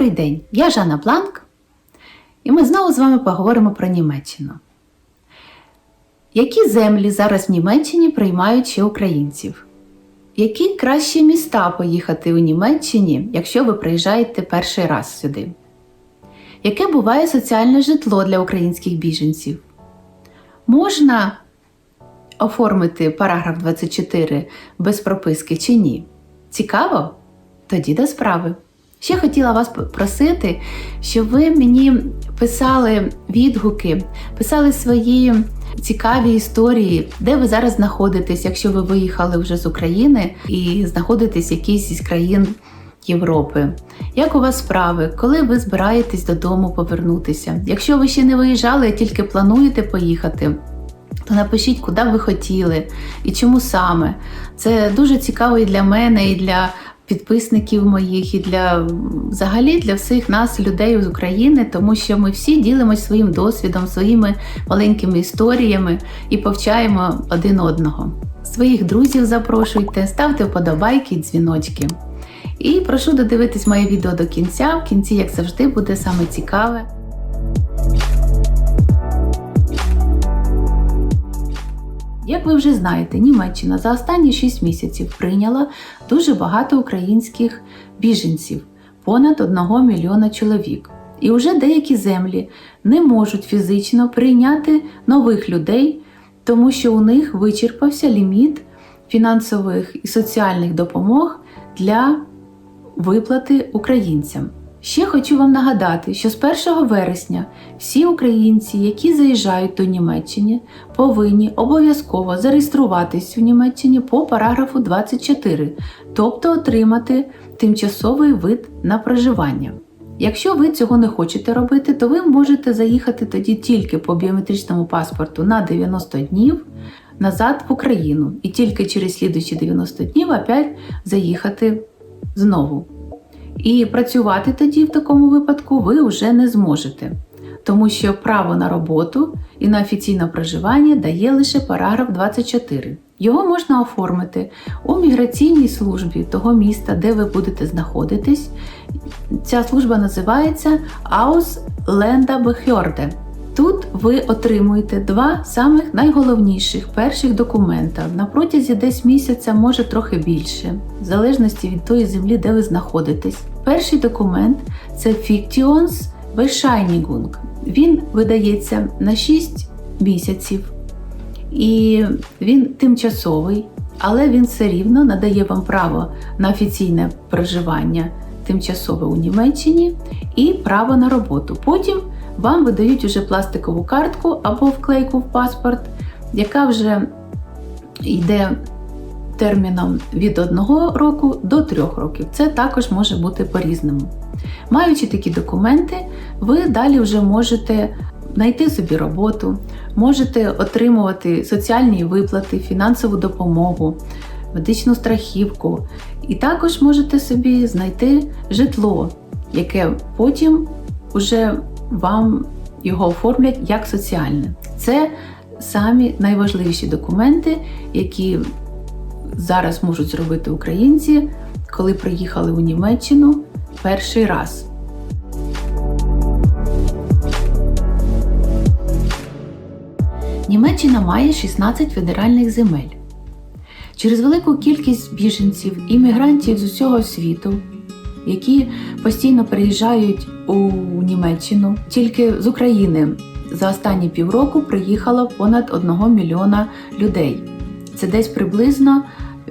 Добрий день, я Жанна Бланк, і ми знову з вами поговоримо про Німеччину. Які землі зараз в Німеччині приймають ще українців? Які кращі міста поїхати у Німеччині, якщо ви приїжджаєте перший раз сюди? Яке буває соціальне житло для українських біженців? Можна оформити параграф 24 без прописки чи ні? Цікаво? Тоді до справи. Ще хотіла вас просити, щоб ви мені писали відгуки, писали свої цікаві історії, де ви зараз знаходитесь, якщо ви виїхали вже з України і знаходитесь в якійсь із країн Європи. Як у вас справи, коли ви збираєтесь додому повернутися? Якщо ви ще не виїжджали, а тільки плануєте поїхати, то напишіть, куди ви хотіли і чому саме. Це дуже цікаво і для мене, і для підписників моїх, і для взагалі для всіх нас, людей з України, тому що ми всі ділимося своїм досвідом, своїми маленькими історіями і повчаємо один одного. Своїх друзів запрошуйте, ставте вподобайки дзвіночки. І прошу додивитись моє відео до кінця. В кінці, як завжди, буде саме цікаве. Як ви вже знаєте, Німеччина за останні 6 місяців прийняла дуже багато українських біженців понад 1 мільйона чоловік. І вже деякі землі не можуть фізично прийняти нових людей, тому що у них вичерпався ліміт фінансових і соціальних допомог для виплати українцям. Ще хочу вам нагадати, що з 1 вересня всі українці, які заїжджають до Німеччини, повинні обов'язково зареєструватись в Німеччині по параграфу 24, тобто отримати тимчасовий вид на проживання. Якщо ви цього не хочете робити, то ви можете заїхати тоді тільки по біометричному паспорту на 90 днів назад в Україну і тільки через слідуючі 90 днів опять заїхати знову. І працювати тоді в такому випадку ви вже не зможете, тому що право на роботу і на офіційне проживання дає лише параграф 24. Його можна оформити у міграційній службі того міста, де ви будете знаходитись. Ця служба називається Ausländerbehörde. Тут ви отримуєте два самих найголовніших перших документа на протязі десь місяця, може трохи більше, в залежності від тої землі, де ви знаходитесь. Перший документ це Fictions Bescheinigung. Він видається на 6 місяців, і він тимчасовий, але він все рівно надає вам право на офіційне проживання тимчасове у Німеччині і право на роботу. Потім вам видають уже пластикову картку або вклейку в паспорт, яка вже йде терміном від 1 року до 3 років. Це також може бути по-різному. Маючи такі документи, ви далі вже можете знайти собі роботу, можете отримувати соціальні виплати, фінансову допомогу, медичну страхівку, і також можете собі знайти житло, яке потім уже вам його оформлять як соціальне. Це самі найважливіші документи, які зараз можуть зробити українці, коли приїхали у Німеччину перший раз. Німеччина має 16 федеральних земель. Через велику кількість біженців і мігрантів з усього світу, які постійно приїжджають у Німеччину, тільки з України за останні півроку приїхало понад 1 мільйона людей. Це десь приблизно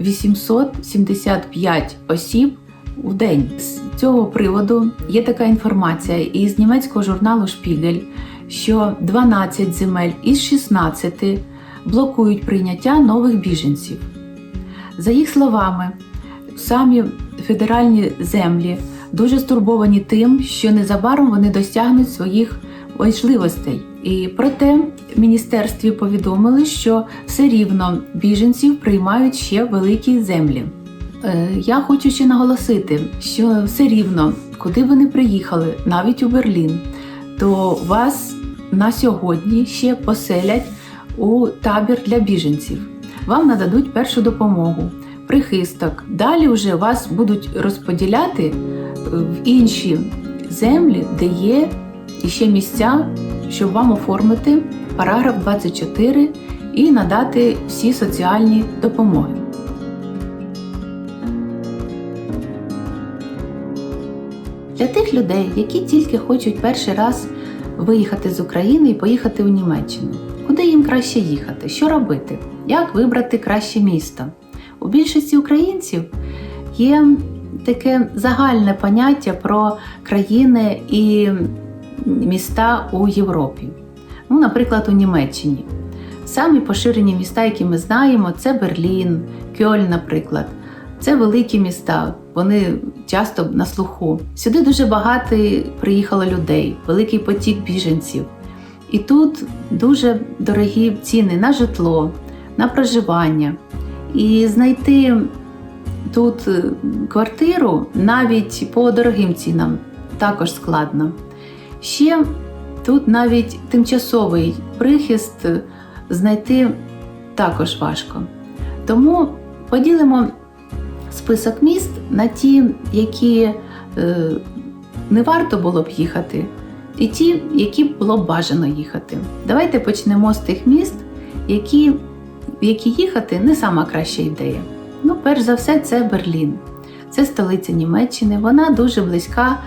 875 осіб в день. З цього приводу є така інформація із німецького журналу Шпігель, що 12 земель із 16 блокують прийняття нових біженців. За їх словами, самі федеральні землі дуже стурбовані тим, що незабаром вони досягнуть своїх можливостей. І проте в міністерстві повідомили, що все рівно біженців приймають ще великі землі. Е, Я хочу ще наголосити, що все рівно, куди ви не приїхали, навіть у Берлін, то вас на сьогодні ще поселять у табір для біженців. Вам нададуть першу допомогу, прихисток. Далі вже вас будуть розподіляти в інші землі, де є іще місця, щоб вам оформити параграф 24 і надати всі соціальні допомоги. Для тих людей, які тільки хочуть перший раз виїхати з України і поїхати в Німеччину, куди їм краще їхати, що робити, як вибрати краще місто. У більшості українців є таке загальне поняття про країни і міста у Європі. Ну, наприклад, у Німеччині. Самі поширені міста, які ми знаємо, це Берлін, Кьольн, наприклад. Це великі міста, вони часто на слуху. Сюди дуже багато приїхало людей, великий потік біженців. І тут дуже дорогі ціни на житло, на проживання. І знайти тут е, квартиру навіть по дорогим цінам також складно. Ще тут навіть тимчасовий прихист знайти також важко. Тому поділимо список міст на ті, які е, не варто було б їхати, і ті, які було б бажано їхати. Давайте почнемо з тих міст, які, в які їхати не сама краща ідея. Ну, перш за все, це Берлін. Це столиця Німеччини. Вона дуже близька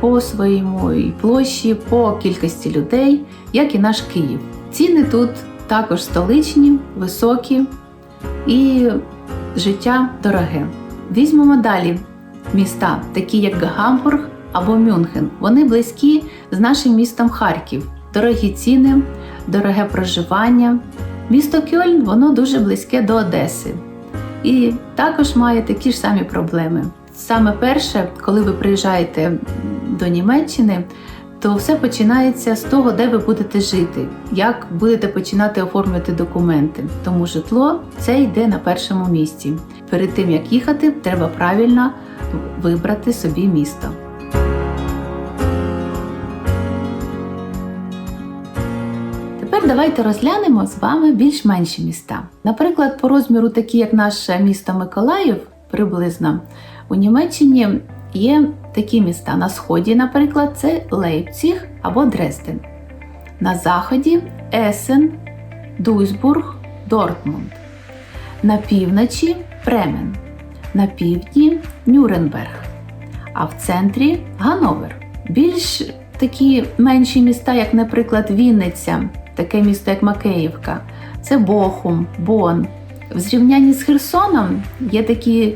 по своєму площі, по кількості людей, як і наш Київ. Ціни тут також столичні, високі і життя дороге. Візьмемо далі міста, такі як Гамбург або Мюнхен. Вони близькі з нашим містом Харків. Дорогі ціни, дороге проживання. Місто Кьольн воно дуже близьке до Одеси. І також має такі ж самі проблеми. Саме перше, коли ви приїжджаєте до Німеччини, то все починається з того, де ви будете жити, як будете починати оформлювати документи. Тому житло це йде на першому місці. Перед тим як їхати, треба правильно вибрати собі місто. Давайте розглянемо з вами більш-менші міста. Наприклад, по розміру, такі як наше місто Миколаїв, приблизно у Німеччині є такі міста. На сході, наприклад, це Лейпціг або Дрезден. На заході Есен, Дуйсбург, Дортмунд. На півночі Премен. На півдні Нюрнберг. А в центрі Гановер. Більш такі менші міста, як, наприклад, Вінниця, таке місто, як Макеївка, це Бохум, Бон. В зрівнянні з Херсоном є такі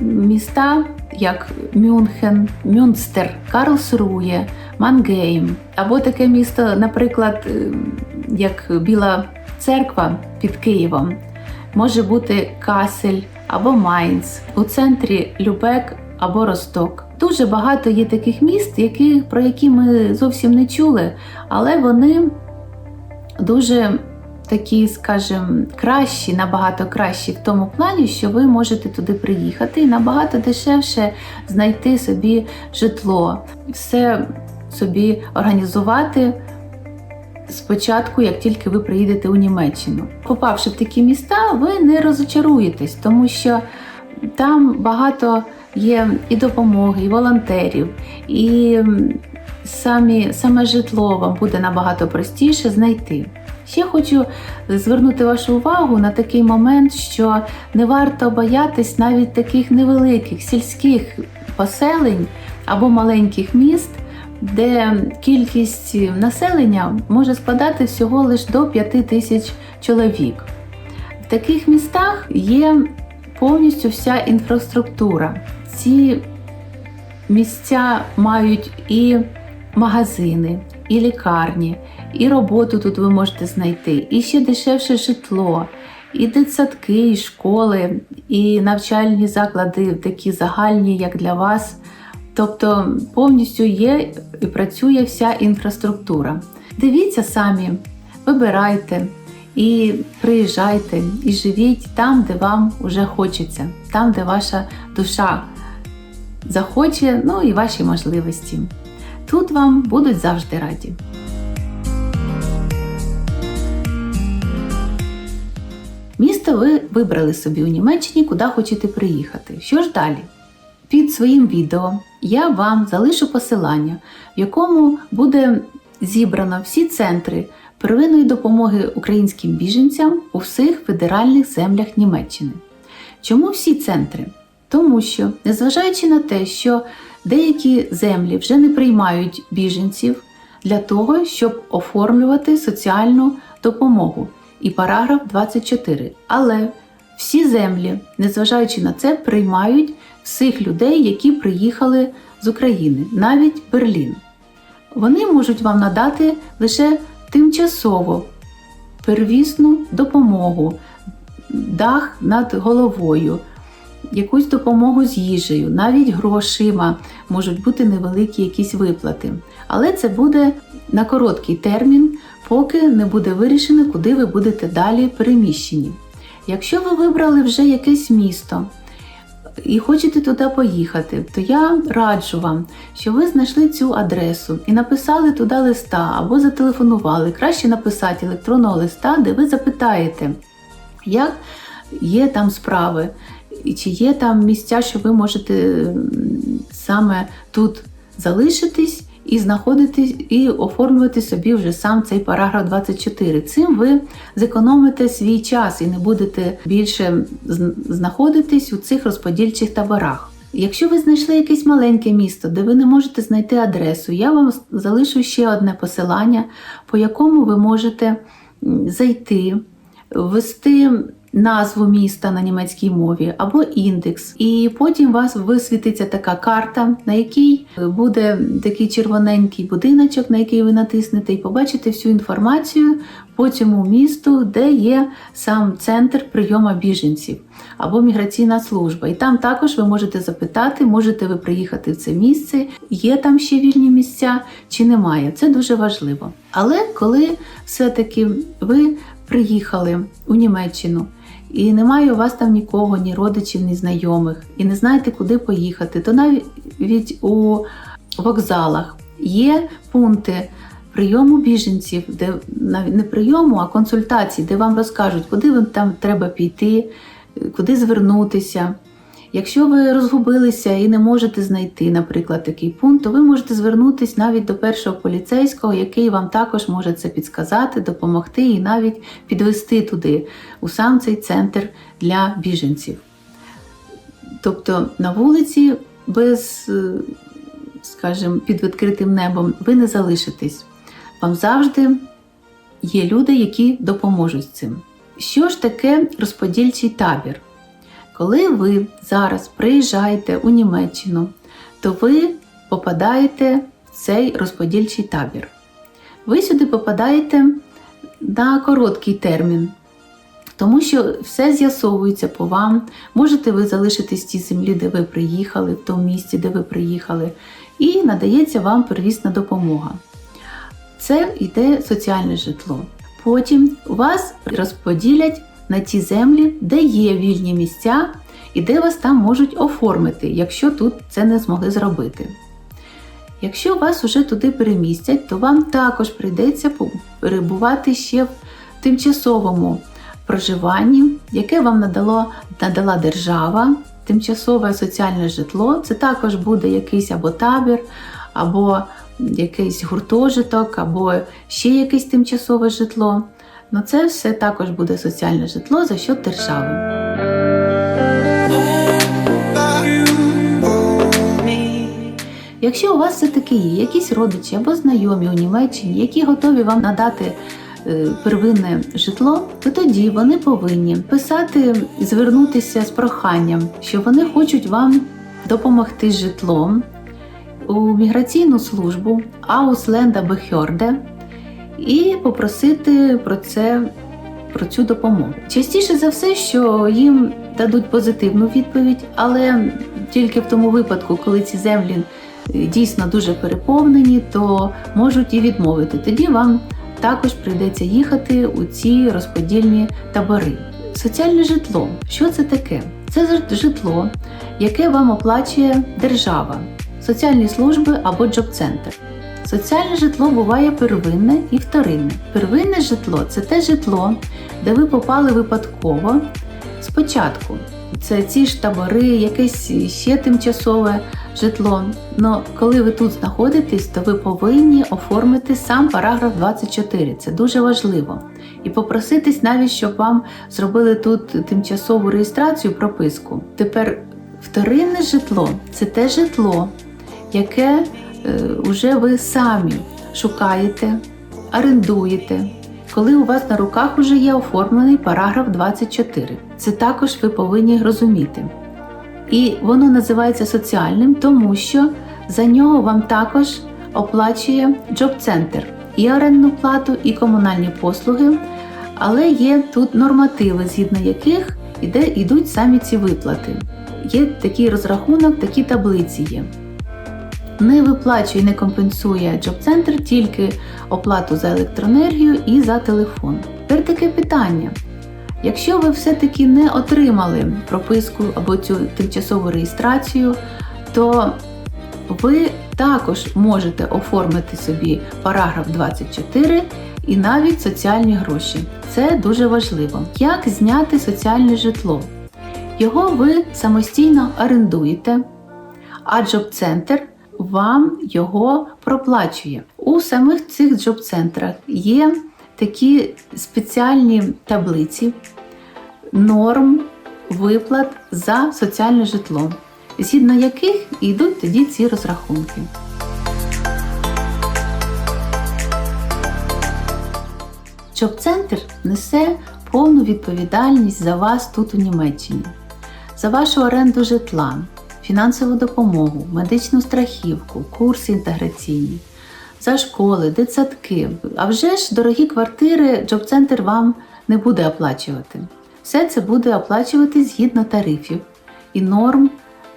міста, як Мюнхен, Мюнстер, Карлсрує, Мангейм. Або таке місто, наприклад, як Біла Церква під Києвом. Може бути Касель або Майнц, у центрі Любек або Росток. Дуже багато є таких міст, які, про які ми зовсім не чули, але вони дуже такі, скажімо, кращі, набагато кращі в тому плані, що ви можете туди приїхати і набагато дешевше знайти собі житло, все собі організувати. Спочатку, як тільки ви приїдете у Німеччину. Попавши в такі міста, ви не розочаруєтесь, тому що там багато є і допомоги, і волонтерів, і самі, саме житло вам буде набагато простіше знайти. Ще хочу звернути вашу увагу на такий момент, що не варто боятись навіть таких невеликих сільських поселень або маленьких міст, де кількість населення може складати всього лише до 5 тисяч чоловік. В таких містах є повністю вся інфраструктура. Ці місця мають і магазини, і лікарні, і роботу тут ви можете знайти, і ще дешевше житло, і дитсадки, і школи, і навчальні заклади, такі загальні, як для вас. Тобто повністю є і працює вся інфраструктура. Дивіться самі, вибирайте і приїжджайте, і живіть там, де вам вже хочеться, там, де ваша душа захоче, ну і ваші можливості. Тут вам будуть завжди раді. Місто ви вибрали собі у Німеччині, куди хочете приїхати. Що ж далі? Під своїм відео я вам залишу посилання, в якому буде зібрано всі центри первинної допомоги українським біженцям у всіх федеральних землях Німеччини. Чому всі центри? Тому що, незважаючи на те, що деякі землі вже не приймають біженців для того, щоб оформлювати соціальну допомогу, і параграф 24. Але всі землі, незважаючи на це, приймають всіх людей, які приїхали з України, навіть Берлін. Вони можуть вам надати лише тимчасово первісну допомогу, дах над головою, якусь допомогу з їжею, навіть грошима можуть бути невеликі якісь виплати. Але це буде на короткий термін, поки не буде вирішено, куди ви будете далі переміщені. Якщо ви вибрали вже якесь місто і хочете туди поїхати, то я раджу вам, що ви знайшли цю адресу і написали туди листа або зателефонували. Краще написати електронного листа, де ви запитаєте, як є там справи, і чи є там місця, що ви можете саме тут залишитись і знаходитись, і оформлювати собі вже сам цей параграф 24. Цим ви зекономите свій час і не будете більше знаходитись у цих розподільчих таборах. Якщо ви знайшли якесь маленьке місто, де ви не можете знайти адресу, я вам залишу ще одне посилання, по якому ви можете зайти, ввести назву міста на німецькій мові або індекс, і потім у вас висвітиться така карта, на якій буде такий червоненький будиночок, на який ви натиснете, і побачите всю інформацію по цьому місту, де є сам центр прийому біженців або міграційна служба. І там також ви можете запитати, можете ви приїхати в це місце, є там ще вільні місця чи немає. Це дуже важливо. Але коли все-таки ви приїхали у Німеччину, і немає у вас там нікого, ні родичів, ні знайомих, і не знаєте, куди поїхати, то навіть у вокзалах є пункти прийому біженців, де не прийому, а консультації, де вам розкажуть, куди вам там треба піти, куди звернутися. Якщо ви розгубилися і не можете знайти, наприклад, такий пункт, то ви можете звернутися навіть до першого поліцейського, який вам також може це підсказати, допомогти і навіть підвести туди, у сам цей центр для біженців. Тобто на вулиці без, е, скажімо, під відкритим небом ви не залишитесь. Вам завжди є люди, які допоможуть цим. Що ж таке розподільчий табір? Коли ви зараз приїжджаєте у Німеччину, то ви попадаєте в цей розподільчий табір. Ви сюди попадаєте на короткий термін, тому що все з'ясовується по вам. Можете ви залишитись в тій землі, де ви приїхали, в тому місці, де ви приїхали, і надається вам первісна допомога. Це йде соціальне житло. Потім вас розподілять на ті землі, де є вільні місця і де вас там можуть оформити, якщо тут це не змогли зробити. Якщо вас уже туди перемістять, то вам також прийдеться перебувати ще в тимчасовому проживанні, яке вам надало, надала держава, тимчасове соціальне житло. Це також буде якийсь або табір, або якийсь гуртожиток, або ще якесь тимчасове житло. Ну це все також буде соціальне житло за счет держави. Якщо у вас все-таки є якісь родичі або знайомі у Німеччині, які готові вам надати е, первинне житло, то тоді вони повинні писати, звернутися з проханням, що вони хочуть вам допомогти житлом у міграційну службу Ausländer Behörde і попросити про це про цю допомогу. Частіше за все, що їм дадуть позитивну відповідь, але тільки в тому випадку, коли ці землі е, дійсно дуже переповнені, то можуть і відмовити. Тоді вам також прийдеться їхати у ці розподільні табори. Соціальне житло. Що це таке? Це житло, яке вам оплачує держава, соціальні служби або джоб-центр. Соціальне житло буває первинне і вторинне. Первинне житло це те житло, де ви попали випадково спочатку. Це ці ж табори, якесь ще тимчасове житло. Но коли ви тут знаходитесь, то ви повинні оформити сам параграф 24. Це дуже важливо. І попроситись навіть, щоб вам зробили тут тимчасову реєстрацію, прописку. Тепер вторинне житло це те житло, яке вже ви самі шукаєте, орендуєте. Коли у вас на руках вже є оформлений параграф 24. Це також ви повинні розуміти. І воно називається соціальним, тому що за нього вам також оплачує джоб-центр і орендну плату, і комунальні послуги. Але є тут нормативи, згідно яких йдуть самі ці виплати. Є такий розрахунок, такі таблиці є. Не виплачує, і не компенсує джоб-центр тільки оплату за електроенергію і за телефон. Тепер таке питання. Якщо ви все-таки не отримали прописку або цю тимчасову реєстрацію, то ви також можете оформити собі параграф 24 і навіть соціальні гроші. Це дуже важливо. Як зняти соціальне житло? Його ви самостійно орендуєте, а джоб-центр вам його проплачує. У самих цих джоб-центрах є такі спеціальні таблиці норм виплат за соціальне житло, згідно яких йдуть тоді ці розрахунки. Джоб-центр несе повну відповідальність за вас тут у Німеччині, за вашу оренду житла, фінансову допомогу, медичну страхівку, курси інтеграційні, за школи, дитсадки. А вже ж дорогі квартири Джоб-центр вам не буде оплачувати. Все це буде оплачувати згідно тарифів і норм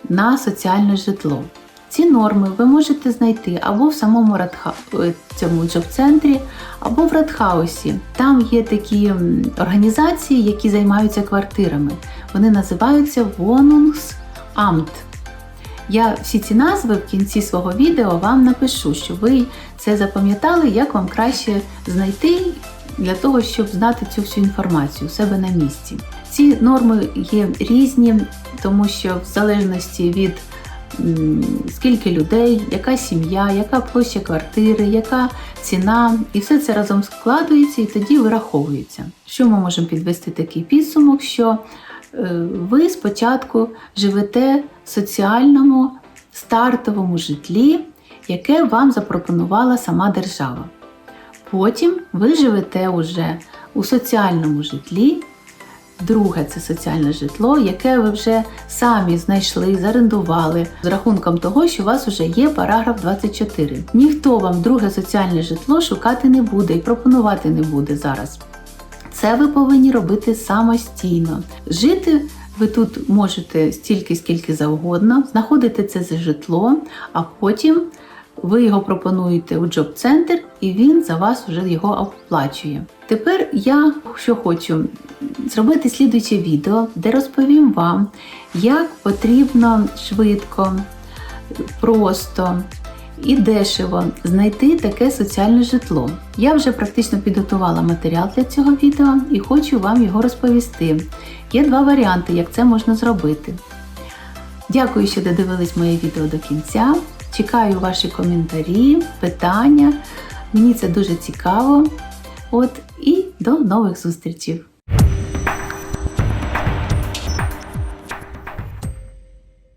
на соціальне житло. Ці норми ви можете знайти або в самому Радха... е, цьому джоб-центрі, або в Радхаусі. Там є такі організації, які займаються квартирами. Вони називаються Wohnungsamt. Я всі ці назви в кінці свого відео вам напишу, щоб ви це запам'ятали, як вам краще знайти для того, щоб знати цю всю інформацію у себе на місці. Ці норми є різні, тому що в залежності від скільки людей, яка сім'я, яка площа квартири, яка ціна, і все це разом складується і тоді вираховується. Що ми можемо підвести такий підсумок? що ви спочатку живете в соціальному стартовому житлі, яке вам запропонувала сама держава. Потім ви живете уже у соціальному житлі. Друге це соціальне житло, яке ви вже самі знайшли, зарендували з рахунком того, що у вас вже є параграф 24. Ніхто вам друге соціальне житло шукати не буде і пропонувати не буде зараз. Це ви повинні робити самостійно. Жити ви тут можете стільки, скільки завгодно, знаходити це за житло, а потім ви його пропонуєте у джоб-центр, і він за вас вже його оплачує. Тепер я що хочу зробити слідуюче відео, де розповім вам, як потрібно швидко, просто і дешево знайти таке соціальне житло. Я вже практично підготувала матеріал для цього відео і хочу вам його розповісти. Є два варіанти, як це можна зробити. Дякую, що додивились моє відео до кінця. Чекаю ваші коментарі, питання. Мені це дуже цікаво. От і до нових зустрічей!